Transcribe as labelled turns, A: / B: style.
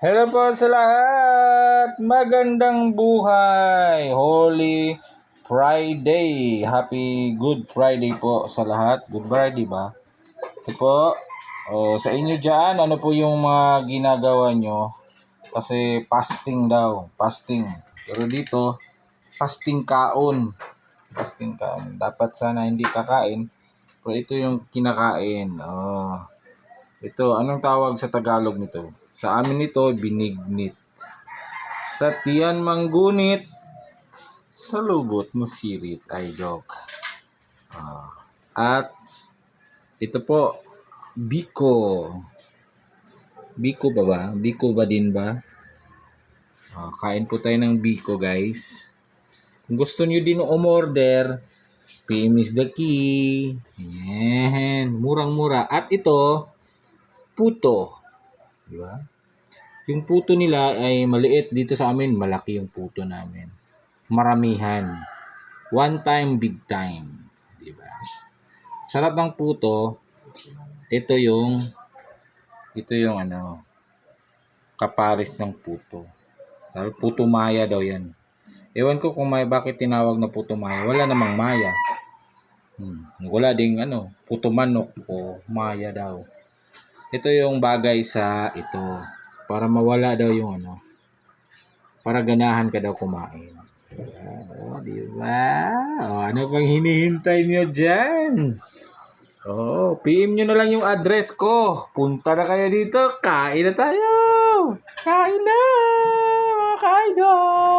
A: Hello po sa lahat! Magandang buhay! Holy Friday! Happy Good Friday po sa lahat. Good Friday ba? Ito po. Oh, sa inyo dyan, ano po yung mga ginagawa nyo? Kasi fasting daw. Fasting. Pero dito, fasting kaon. Fasting kaon. Dapat sana hindi kakain. Pero ito yung kinakain. Oh. Ito, anong tawag sa Tagalog nito? Sa amin ito, binignit. Sa tiyan manggunit, sa lubot musirit. Ay, joke. Ah. at ito po, Biko. Biko ba ba? Biko ba din ba? Ah, kain po tayo ng Biko, guys. Kung gusto nyo din umorder, PM is the key. Yan. Murang-mura. At ito, puto. Di ba? Yung puto nila ay maliit. Dito sa amin, malaki yung puto namin. Maramihan. One time, big time. Di ba? Sarap ng puto. Ito yung ito yung ano kaparis ng puto. Sabi, puto maya daw yan. Ewan ko kung may bakit tinawag na puto maya. Wala namang maya. Hmm. Wala ding ano, puto manok o maya daw. Ito yung bagay sa ito. Para mawala daw yung ano. Para ganahan ka daw kumain. Oh, di ba? Oh, ano pang hinihintay nyo dyan? Oh, PM nyo na lang yung address ko. Punta na kayo dito. Kain na tayo. Kain na. Mga kaidol.